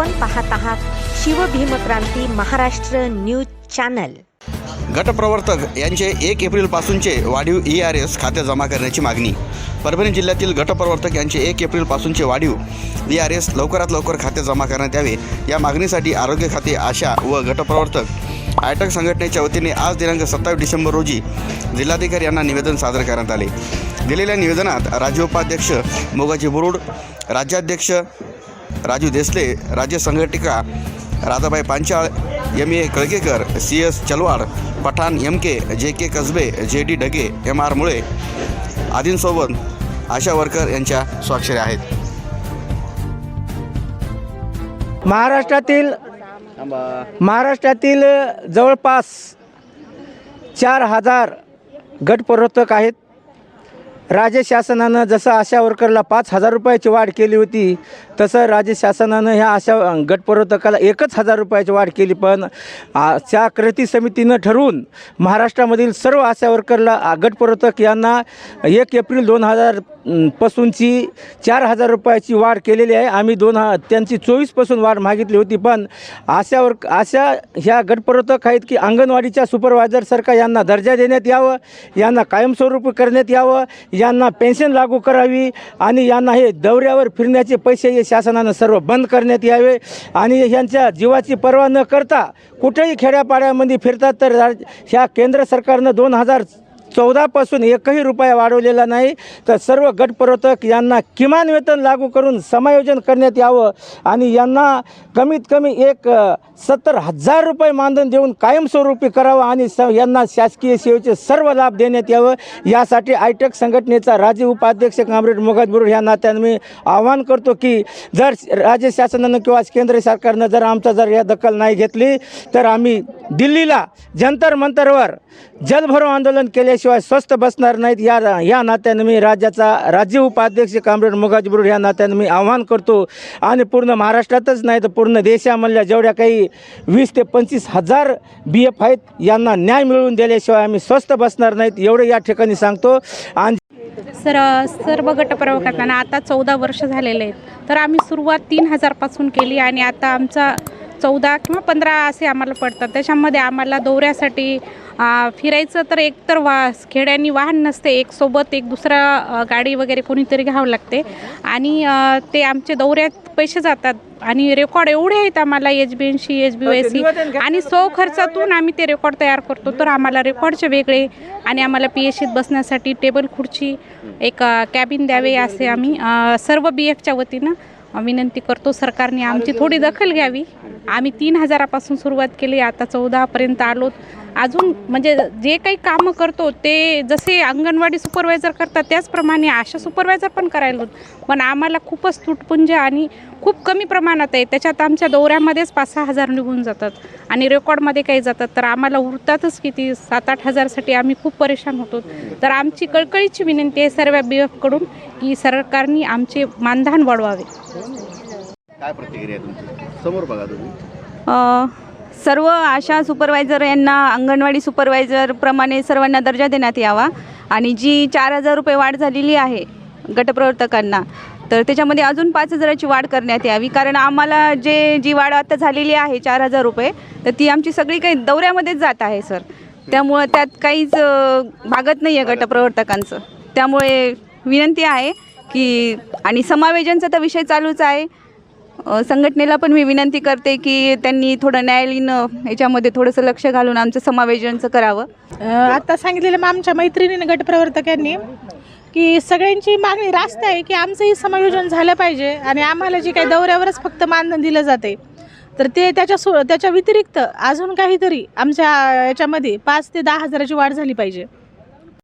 आपण पाहत आहात शिवभीमक्रांती महाराष्ट्र न्यूज चॅनल. गटप्रवर्तक यांचे एक एप्रिलपासूनचे वाढीव ई आर एस खाते जमा करण्याची मागणी. परभणी जिल्ह्यातील गटप्रवर्तक यांचे एक एप्रिलपासूनचे वाढीव ई आर एस लवकरात लवकर खाते जमा करण्यात यावे या मागणीसाठी आरोग्य खाते आशा व गटप्रवर्तक आयटक संघटनेच्या वतीने आज दिनांक सत्तावीस डिसेंबर रोजी जिल्हाधिकारी यांना निवेदन सादर करण्यात आले. दिलेल्या निवेदनात राज्य उपाध्यक्ष मोगाजी बुरुड राज्याध्यक्ष राजू देसले राज्य संघटिका Radhabai Panchal M A Kalgekar C S Chalwad Pathan M K J K Kasbe जे डी ढगे एम आर मुळे आदींसोबत आशा वर्कर यांच्या स्वाक्षऱ्या आहेत. महाराष्ट्रातील महाराष्ट्रातील जवळपास चार हजार गटप्रवर्तक आहेत. राज्य शासनानं जसं आशा वर्करला पाच हजार रुपयाची वाढ केली होती तसं राज्य शासनानं ह्या आशा गटप्रवर्तकाला एकच हजार रुपयाची वाढ केली. पण त्या कृती समितीनं ठरवून महाराष्ट्रामधील सर्व आशा वर्करला आ, गटप्रवर्तक यांना एक एप्रिल दोन हजार पासूनची चार हजार रुपयाची वाढ केलेली आहे. आम्ही दोन हा त्यांची चोवीसपासून वाढ मागितली होती पण आशा अशा ह्या गटप्रवर्तक आहेत की अंगणवाडीच्या सुपरवायझर सरकार यांना दर्जा देण्यात यावं यांना कायमस्वरूपी करण्यात यावं यांना पेन्शन लागू करावी आणि यांना हे दौऱ्यावर फिरण्याचे पैसे हे शासनानं सर्व बंद करण्यात यावे. आणि यांच्या जीवाची पर्वा न करता कुठेही खेड्यापाड्यामध्ये फिरतात तर राज- ह्या केंद्र सरकारनं दोन हजार चौदापासून एकही रुपया वाढवलेला नाही. तर सर्व गटप्रवर्तक यांना किमान वेतन लागू करून समायोजन करण्यात यावं आणि यांना कमीत कमी एक सत्तर हजार रुपये मानधन देऊन कायमस्वरूपी करावं आणि स यांना शासकीय सेवेचे सर्व लाभ देण्यात यावं. यासाठी आयटेक संघटनेचा राज्य उपाध्यक्ष कामरेड मोगाज बुरुड ह्या मी आवाहन करतो की जर राज्य शासनानं किंवा केंद्र सरकारनं जर आमचा जर या दखल नाही घेतली तर आम्ही दिल्लीला जंतर मंतरवर जलभरो आंदोलन केल्याशिवाय स्वस्थ बसणार नाहीत. या या नात्यानं मी राज्याचा राज्य उपाध्यक्ष कामरेड मोगाज बुरुड या नात्यानं मी आवाहन करतो. आणि पूर्ण महाराष्ट्रातच नाही तर पूर्ण देशामधल्या जेवढ्या काही वीस ते पंचवीस हजार बी एफ आहेत यांना न्याय मिळवून दिल्याशिवाय आम्ही स्वस्थ बसणार नाहीत एवढं या ठिकाणी सांगतो. आणि सर सर्व गटप्रवर्तकांना आता चौदा वर्ष झालेले आहेत. तर आम्ही सुरुवात तीन हजारपासून केली आणि आता आमचा चौदा किंवा पंधरा असे आम्हाला पडतात. त्याच्यामध्ये आम्हाला दौऱ्यासाठी फिरायचं तर एक तर वा खेड्यांनी वाहन नसते. एक सोबत एक दुसरा गाडी वगैरे कोणीतरी घ्यावं लागते. आणि ते आमचे दौऱ्यात पैसे जातात. आणि रेकॉर्ड एवढे आहेत आम्हाला एच बी एनशी एच बी एस सी. आणि सौ खर्चातून आम्ही ते रेकॉर्ड तयार करतो. तर आम्हाला रेकॉर्डचे वेगळे आणि आम्हाला पी एस सीत बसण्यासाठी टेबल खुर्ची एक कॅबिन द्यावे असे आम्ही सर्व बी एफच्या वतीनं विनंती करतो. सरकारने आमची थोडी दखल घ्यावी. आम्ही तीन हजारापासून सुरुवात केली. आता चौदापर्यंत आलोत. अजून म्हणजे जे काही कामं करतो ते जसे अंगणवाडी सुपरवायझर करतात त्याचप्रमाणे आशा सुपरवायझर पण करायला पण आम्हाला खूपच तुटपुंज आणि खूप कमी प्रमाणात आहे. त्याच्यात आमच्या दौऱ्यामध्येच पाच सहा हजार निघून जातात आणि रेकॉर्डमध्ये काही जातात. तर आम्हाला उरतातच किती? सात आठ हजारसाठी आम्ही खूप परेशान होतो. तर आमची कळकळीची विनंती आहे सर्व बी एफकडून की सरकारने आमचे मानधन वाढवावे. काय प्रतिक्रिया तुमची? समोर बघा तुम्ही. सर्व आशा सुपरवायझर यांना अंगणवाडी सुपरवायझरप्रमाणे सर्वांना दर्जा देण्यात यावा. आणि जी चार हजार रुपये वाढ झालेली आहे गटप्रवर्तकांना तर त्याच्यामध्ये अजून पाच हजाराची वाढ करण्यात यावी. कारण आम्हाला जे जी वाढ आता झालेली आहे चार हजार रुपये तर ती आमची सगळी काही दौऱ्यामध्येच जात आहे सर. त्यामुळं त्यात काहीच भागत नाही आहे गटप्रवर्तकांचं. त्यामुळे विनंती आहे की आणि समावेजनचा तर विषय चालूच आहे. संघटनेला पण मी विनंती करते की त्यांनी थोडं न्यायालयीन याच्यामध्ये थोडंसं लक्ष घालून आमचं समावेशनचं करावं. आत्ता आता सांगितलेलं मग आमच्या मैत्रिणीने गटप्रवर्तकांनी की सगळ्यांची मागणी रास्त आहे की आमचंही समायोजन झालं पाहिजे आणि आम्हाला जी काही दौऱ्यावरच फक्त मानधन दिलं जाते तर ते त्याच्या सो त्याच्या व्यतिरिक्त अजून काहीतरी आमच्या याच्यामध्ये पाच ते दहा हजाराची वाढ झाली पाहिजे.